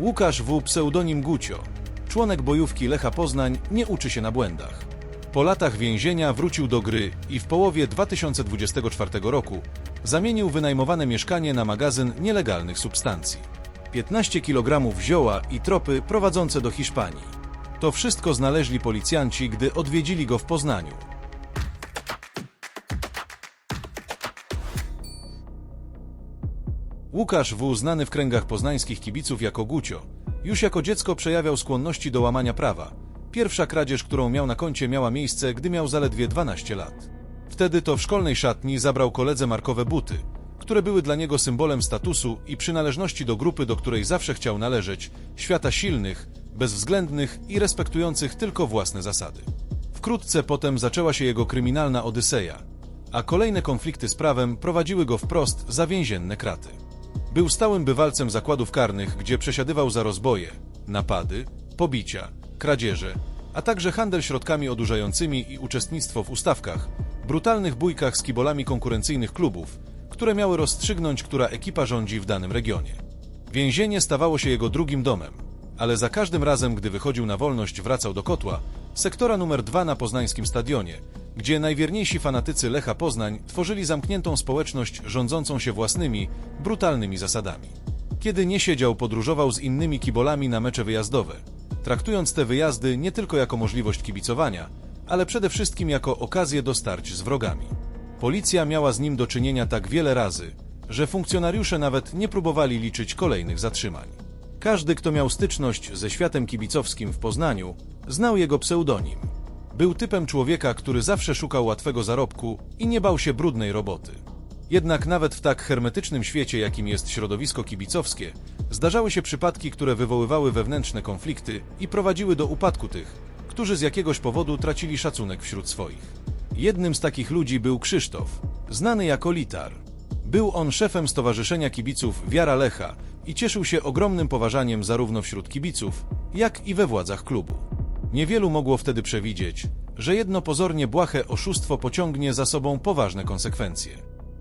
Łukasz W. pseudonim Gucio, członek bojówki Lecha Poznań, nie uczy się na błędach. Po latach więzienia wrócił do gry i w połowie 2024 roku zamienił wynajmowane mieszkanie na magazyn nielegalnych substancji. 15 kg zioła i tropy prowadzące do Hiszpanii. To wszystko znaleźli policjanci, gdy odwiedzili go w Poznaniu. Łukasz W., znany w kręgach poznańskich kibiców jako Gucio, już jako dziecko przejawiał skłonności do łamania prawa. Pierwsza kradzież, którą miał na koncie, miała miejsce, gdy miał zaledwie 12 lat. Wtedy to w szkolnej szatni zabrał koledze markowe buty, które były dla niego symbolem statusu i przynależności do grupy, do której zawsze chciał należeć, świata silnych, bezwzględnych i respektujących tylko własne zasady. Wkrótce potem zaczęła się jego kryminalna odyseja, a kolejne konflikty z prawem prowadziły go wprost za więzienne kraty. Był stałym bywalcem zakładów karnych, gdzie przesiadywał za rozboje, napady, pobicia, kradzieże, a także handel środkami odurzającymi i uczestnictwo w ustawkach, brutalnych bójkach z kibolami konkurencyjnych klubów, które miały rozstrzygnąć, która ekipa rządzi w danym regionie. Więzienie stawało się jego drugim domem, ale za każdym razem, gdy wychodził na wolność, wracał do kotła, sektora numer 2 na poznańskim stadionie, gdzie najwierniejsi fanatycy Lecha Poznań tworzyli zamkniętą społeczność rządzącą się własnymi, brutalnymi zasadami. Kiedy nie siedział, podróżował z innymi kibolami na mecze wyjazdowe, traktując te wyjazdy nie tylko jako możliwość kibicowania, ale przede wszystkim jako okazję do starć z wrogami. Policja miała z nim do czynienia tak wiele razy, że funkcjonariusze nawet nie próbowali liczyć kolejnych zatrzymań. Każdy, kto miał styczność ze światem kibicowskim w Poznaniu, znał jego pseudonim. Był typem człowieka, który zawsze szukał łatwego zarobku i nie bał się brudnej roboty. Jednak nawet w tak hermetycznym świecie, jakim jest środowisko kibicowskie, zdarzały się przypadki, które wywoływały wewnętrzne konflikty i prowadziły do upadku tych, którzy z jakiegoś powodu tracili szacunek wśród swoich. Jednym z takich ludzi był Krzysztof, znany jako Litar. Był on szefem Stowarzyszenia Kibiców Wiara Lecha i cieszył się ogromnym poważaniem zarówno wśród kibiców, jak i we władzach klubu. Niewielu mogło wtedy przewidzieć, że jedno pozornie błahe oszustwo pociągnie za sobą poważne konsekwencje.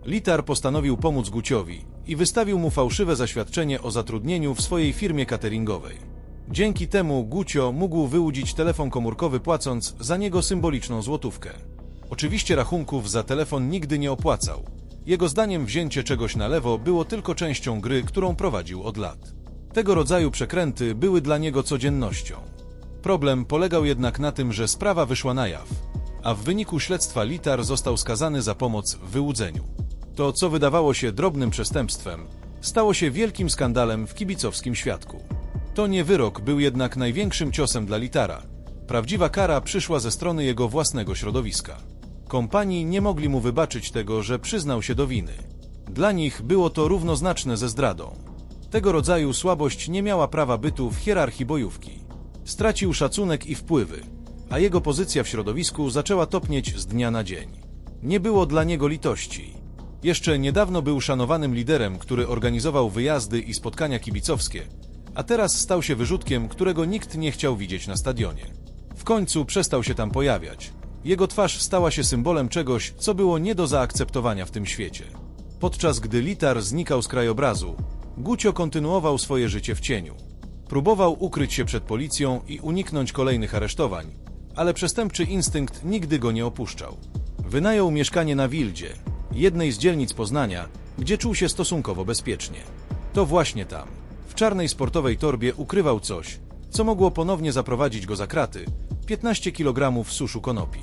Litar postanowił pomóc Guciowi i wystawił mu fałszywe zaświadczenie o zatrudnieniu w swojej firmie cateringowej. Dzięki temu Gucio mógł wyłudzić telefon komórkowy płacąc za niego symboliczną złotówkę. Oczywiście rachunków za telefon nigdy nie opłacał. Jego zdaniem wzięcie czegoś na lewo było tylko częścią gry, którą prowadził od lat. Tego rodzaju przekręty były dla niego codziennością. Problem polegał jednak na tym, że sprawa wyszła na jaw, a w wyniku śledztwa Litar został skazany za pomoc w wyłudzeniu. To, co wydawało się drobnym przestępstwem, stało się wielkim skandalem w kibicowskim świadku. To nie wyrok był jednak największym ciosem dla Litara. Prawdziwa kara przyszła ze strony jego własnego środowiska. Kompanii nie mogli mu wybaczyć tego, że przyznał się do winy. Dla nich było to równoznaczne ze zdradą. Tego rodzaju słabość nie miała prawa bytu w hierarchii bojówki. Stracił szacunek i wpływy, a jego pozycja w środowisku zaczęła topnieć z dnia na dzień. Nie było dla niego litości. Jeszcze niedawno był szanowanym liderem, który organizował wyjazdy i spotkania kibicowskie, a teraz stał się wyrzutkiem, którego nikt nie chciał widzieć na stadionie. W końcu przestał się tam pojawiać. Jego twarz stała się symbolem czegoś, co było nie do zaakceptowania w tym świecie. Podczas gdy Litar znikał z krajobrazu, Gucio kontynuował swoje życie w cieniu. Próbował ukryć się przed policją i uniknąć kolejnych aresztowań, ale przestępczy instynkt nigdy go nie opuszczał. Wynajął mieszkanie na Wildzie, jednej z dzielnic Poznania, gdzie czuł się stosunkowo bezpiecznie. To właśnie tam, w czarnej sportowej torbie ukrywał coś, co mogło ponownie zaprowadzić go za kraty 15 kg suszu konopi.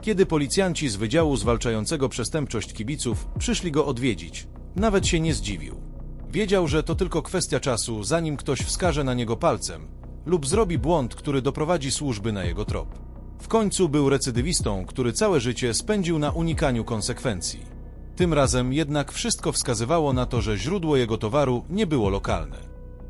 Kiedy policjanci z Wydziału Zwalczającego Przestępczość Kibiców przyszli go odwiedzić, nawet się nie zdziwił. Wiedział, że to tylko kwestia czasu, zanim ktoś wskaże na niego palcem lub zrobi błąd, który doprowadzi służby na jego trop. W końcu był recydywistą, który całe życie spędził na unikaniu konsekwencji. Tym razem jednak wszystko wskazywało na to, że źródło jego towaru nie było lokalne.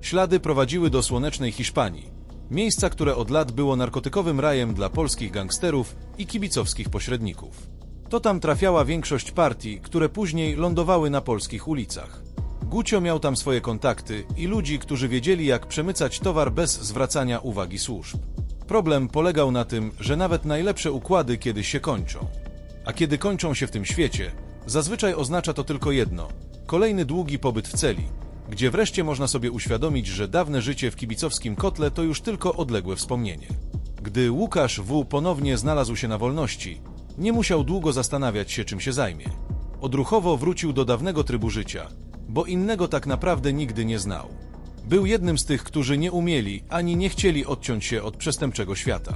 Ślady prowadziły do słonecznej Hiszpanii, miejsca, które od lat było narkotykowym rajem dla polskich gangsterów i kibicowskich pośredników. To tam trafiała większość partii, które później lądowały na polskich ulicach. Gucio miał tam swoje kontakty i ludzi, którzy wiedzieli, jak przemycać towar bez zwracania uwagi służb. Problem polegał na tym, że nawet najlepsze układy kiedyś się kończą. A kiedy kończą się w tym świecie, zazwyczaj oznacza to tylko jedno kolejny długi pobyt w celi, gdzie wreszcie można sobie uświadomić, że dawne życie w kibicowskim kotle to już tylko odległe wspomnienie. Gdy Łukasz W. ponownie znalazł się na wolności, nie musiał długo zastanawiać się, czym się zajmie. Odruchowo wrócił do dawnego trybu życia, bo innego tak naprawdę nigdy nie znał. Był jednym z tych, którzy nie umieli ani nie chcieli odciąć się od przestępczego świata.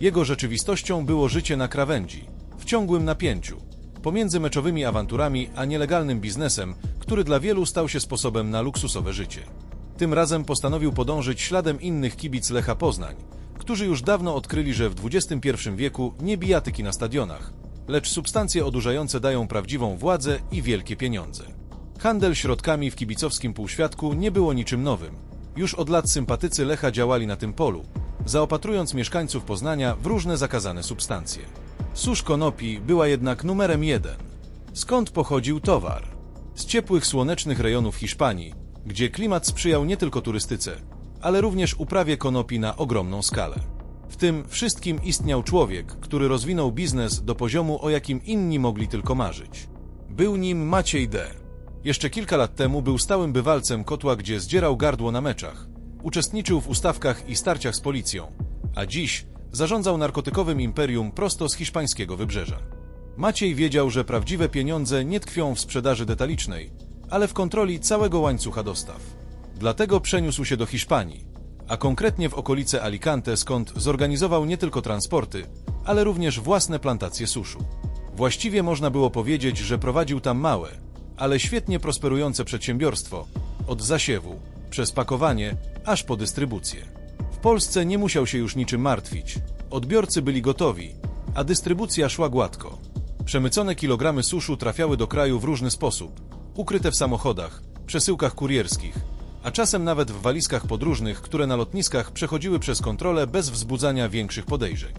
Jego rzeczywistością było życie na krawędzi, w ciągłym napięciu, pomiędzy meczowymi awanturami a nielegalnym biznesem, który dla wielu stał się sposobem na luksusowe życie. Tym razem postanowił podążyć śladem innych kibic Lecha Poznań, którzy już dawno odkryli, że w XXI wieku nie bijatyki na stadionach, lecz substancje odurzające dają prawdziwą władzę i wielkie pieniądze. Handel środkami w kibicowskim półświadku nie było niczym nowym. Już od lat sympatycy Lecha działali na tym polu, zaopatrując mieszkańców Poznania w różne zakazane substancje. Susz konopi była jednak numerem jeden. Skąd pochodził towar? Z ciepłych, słonecznych rejonów Hiszpanii, gdzie klimat sprzyjał nie tylko turystyce, ale również uprawie konopi na ogromną skalę. W tym wszystkim istniał człowiek, który rozwinął biznes do poziomu, o jakim inni mogli tylko marzyć. Był nim Maciej D. Jeszcze kilka lat temu był stałym bywalcem kotła, gdzie zdzierał gardło na meczach. Uczestniczył w ustawkach i starciach z policją, a dziś zarządzał narkotykowym imperium prosto z hiszpańskiego wybrzeża. Maciej wiedział, że prawdziwe pieniądze nie tkwią w sprzedaży detalicznej, ale w kontroli całego łańcucha dostaw. Dlatego przeniósł się do Hiszpanii, a konkretnie w okolice Alicante, skąd zorganizował nie tylko transporty, ale również własne plantacje suszu. Właściwie można było powiedzieć, że prowadził tam małe, ale świetnie prosperujące przedsiębiorstwo, od zasiewu, przez pakowanie, aż po dystrybucję. W Polsce nie musiał się już niczym martwić. Odbiorcy byli gotowi, a dystrybucja szła gładko. Przemycone kilogramy suszu trafiały do kraju w różny sposób, ukryte w samochodach, przesyłkach kurierskich, a czasem nawet w walizkach podróżnych, które na lotniskach przechodziły przez kontrolę bez wzbudzania większych podejrzeń.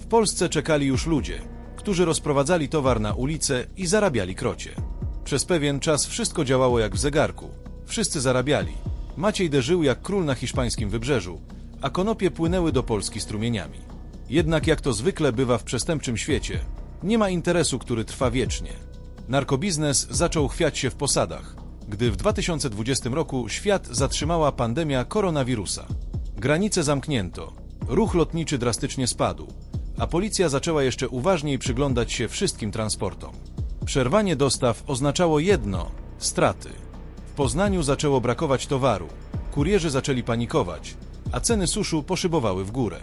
W Polsce czekali już ludzie, którzy rozprowadzali towar na ulicę i zarabiali krocie. Przez pewien czas wszystko działało jak w zegarku. Wszyscy zarabiali. Maciej derzył jak król na hiszpańskim wybrzeżu, a konopie płynęły do Polski strumieniami. Jednak jak to zwykle bywa w przestępczym świecie, nie ma interesu, który trwa wiecznie. Narkobiznes zaczął chwiać się w posadach, gdy w 2020 roku świat zatrzymała pandemia koronawirusa. Granice zamknięto, ruch lotniczy drastycznie spadł, a policja zaczęła jeszcze uważniej przyglądać się wszystkim transportom. Przerwanie dostaw oznaczało jedno straty. W Poznaniu zaczęło brakować towaru, kurierzy zaczęli panikować, a ceny suszu poszybowały w górę.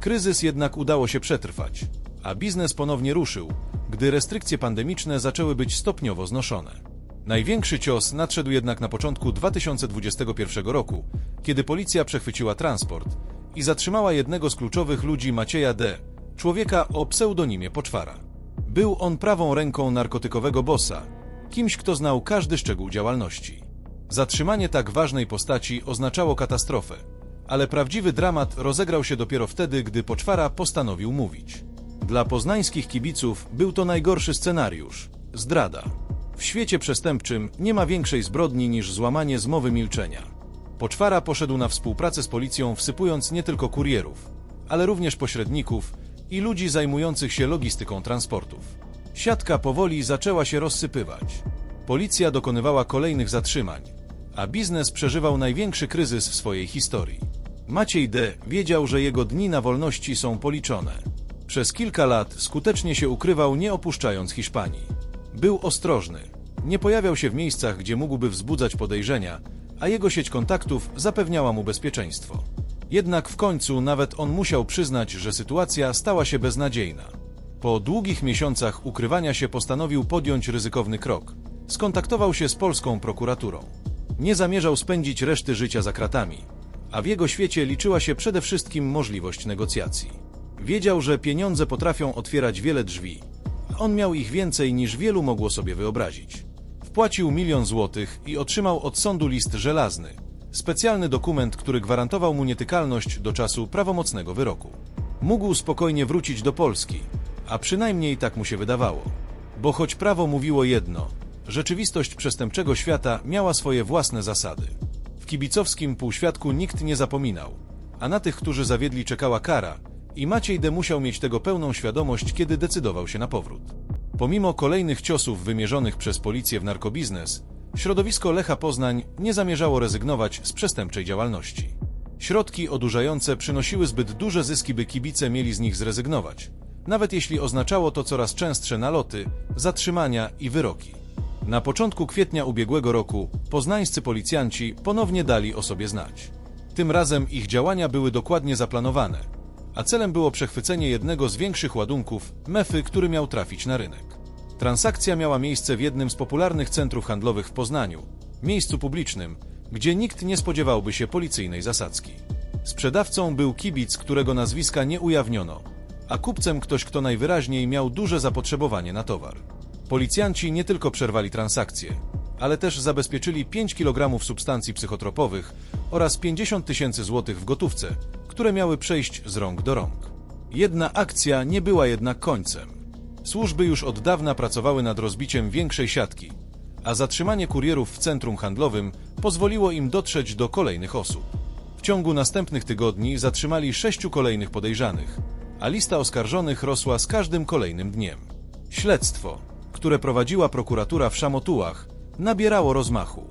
Kryzys jednak udało się przetrwać, a biznes ponownie ruszył, gdy restrykcje pandemiczne zaczęły być stopniowo znoszone. Największy cios nadszedł jednak na początku 2021 roku, kiedy policja przechwyciła transport i zatrzymała jednego z kluczowych ludzi Macieja D., człowieka o pseudonimie Poczwara. Był on prawą ręką narkotykowego bossa, kimś, kto znał każdy szczegół działalności. Zatrzymanie tak ważnej postaci oznaczało katastrofę, ale prawdziwy dramat rozegrał się dopiero wtedy, gdy Poczwara postanowił mówić. Dla poznańskich kibiców był to najgorszy scenariusz zdrada. W świecie przestępczym nie ma większej zbrodni niż złamanie zmowy milczenia. Poczwara poszedł na współpracę z policją, wsypując nie tylko kurierów, ale również pośredników i ludzi zajmujących się logistyką transportów. Siatka powoli zaczęła się rozsypywać. Policja dokonywała kolejnych zatrzymań, a biznes przeżywał największy kryzys w swojej historii. Maciej D. wiedział, że jego dni na wolności są policzone. Przez kilka lat skutecznie się ukrywał, nie opuszczając Hiszpanii. Był ostrożny, nie pojawiał się w miejscach, gdzie mógłby wzbudzać podejrzenia, a jego sieć kontaktów zapewniała mu bezpieczeństwo. Jednak w końcu nawet on musiał przyznać, że sytuacja stała się beznadziejna. Po długich miesiącach ukrywania się postanowił podjąć ryzykowny krok. Skontaktował się z polską prokuraturą. Nie zamierzał spędzić reszty życia za kratami, a w jego świecie liczyła się przede wszystkim możliwość negocjacji. Wiedział, że pieniądze potrafią otwierać wiele drzwi, a on miał ich więcej niż wielu mogło sobie wyobrazić. Wpłacił milion złotych i otrzymał od sądu list żelazny, specjalny dokument, który gwarantował mu nietykalność do czasu prawomocnego wyroku. Mógł spokojnie wrócić do Polski, a przynajmniej tak mu się wydawało. Bo choć prawo mówiło jedno, rzeczywistość przestępczego świata miała swoje własne zasady. W kibicowskim półświadku nikt nie zapominał, a na tych, którzy zawiedli czekała kara i Maciej D. musiał mieć tego pełną świadomość, kiedy decydował się na powrót. Pomimo kolejnych ciosów wymierzonych przez policję w narkobiznes, Środowisko Lecha Poznań nie zamierzało rezygnować z przestępczej działalności. Środki odurzające przynosiły zbyt duże zyski, by kibice mieli z nich zrezygnować, nawet jeśli oznaczało to coraz częstsze naloty, zatrzymania i wyroki. Na początku kwietnia ubiegłego roku poznańscy policjanci ponownie dali o sobie znać. Tym razem ich działania były dokładnie zaplanowane, a celem było przechwycenie jednego z większych ładunków, mefy, który miał trafić na rynek. Transakcja miała miejsce w jednym z popularnych centrów handlowych w Poznaniu, miejscu publicznym, gdzie nikt nie spodziewałby się policyjnej zasadzki. Sprzedawcą był kibic, którego nazwiska nie ujawniono, a kupcem ktoś, kto najwyraźniej miał duże zapotrzebowanie na towar. Policjanci nie tylko przerwali transakcję, ale też zabezpieczyli 5 kg substancji psychotropowych oraz 50 tysięcy złotych w gotówce, które miały przejść z rąk do rąk. Jedna akcja nie była jednak końcem. Służby już od dawna pracowały nad rozbiciem większej siatki, a zatrzymanie kurierów w centrum handlowym pozwoliło im dotrzeć do kolejnych osób. W ciągu następnych tygodni zatrzymali sześciu kolejnych podejrzanych, a lista oskarżonych rosła z każdym kolejnym dniem. Śledztwo, które prowadziła prokuratura w Szamotułach, nabierało rozmachu.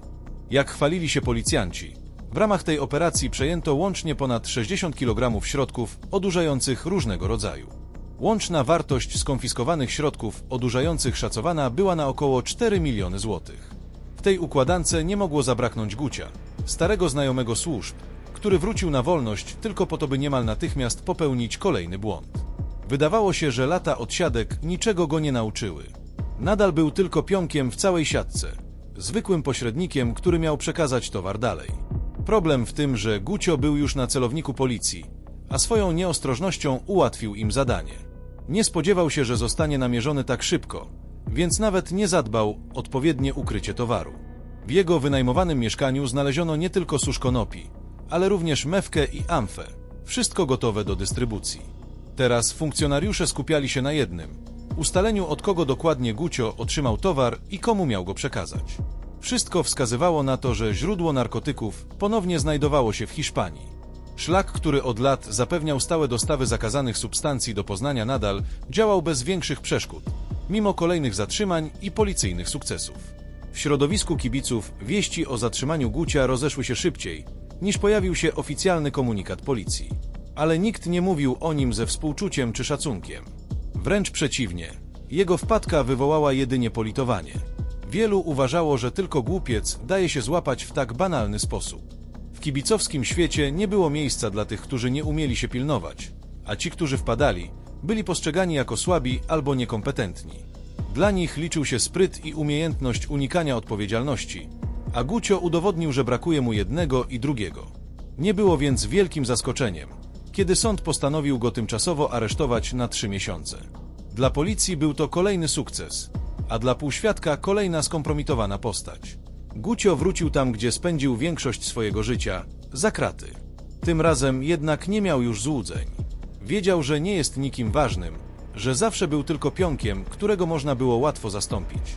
Jak chwalili się policjanci, w ramach tej operacji przejęto łącznie ponad 60 kg środków odurzających różnego rodzaju. Łączna wartość skonfiskowanych środków odurzających szacowana była na około 4 miliony złotych. W tej układance nie mogło zabraknąć Gucia, starego znajomego służb, który wrócił na wolność tylko po to, by niemal natychmiast popełnić kolejny błąd. Wydawało się, że lata odsiadek niczego go nie nauczyły. Nadal był tylko pionkiem w całej siatce, zwykłym pośrednikiem, który miał przekazać towar dalej. Problem w tym, że Gucio był już na celowniku policji, a swoją nieostrożnością ułatwił im zadanie. Nie spodziewał się, że zostanie namierzony tak szybko, więc nawet nie zadbał odpowiednie ukrycie towaru. W jego wynajmowanym mieszkaniu znaleziono nie tylko susz konopi, ale również mewkę i amfę, wszystko gotowe do dystrybucji. Teraz funkcjonariusze skupiali się na jednym ustaleniu od kogo dokładnie Gucio otrzymał towar i komu miał go przekazać. Wszystko wskazywało na to, że źródło narkotyków ponownie znajdowało się w Hiszpanii. Szlak, który od lat zapewniał stałe dostawy zakazanych substancji do Poznania nadal działał bez większych przeszkód, mimo kolejnych zatrzymań i policyjnych sukcesów. W środowisku kibiców wieści o zatrzymaniu Gucia rozeszły się szybciej, niż pojawił się oficjalny komunikat policji. Ale nikt nie mówił o nim ze współczuciem czy szacunkiem. Wręcz przeciwnie, jego wpadka wywołała jedynie politowanie. Wielu uważało, że tylko głupiec daje się złapać w tak banalny sposób. W kibicowskim świecie nie było miejsca dla tych, którzy nie umieli się pilnować, a ci, którzy wpadali, byli postrzegani jako słabi albo niekompetentni. Dla nich liczył się spryt i umiejętność unikania odpowiedzialności, a Gucio udowodnił, że brakuje mu jednego i drugiego. Nie było więc wielkim zaskoczeniem, kiedy sąd postanowił go tymczasowo aresztować na trzy miesiące. Dla policji był to kolejny sukces, a dla półświadka kolejna skompromitowana postać. Gucio wrócił tam, gdzie spędził większość swojego życia, za kraty. Tym razem jednak nie miał już złudzeń. Wiedział, że nie jest nikim ważnym, że zawsze był tylko pionkiem, którego można było łatwo zastąpić.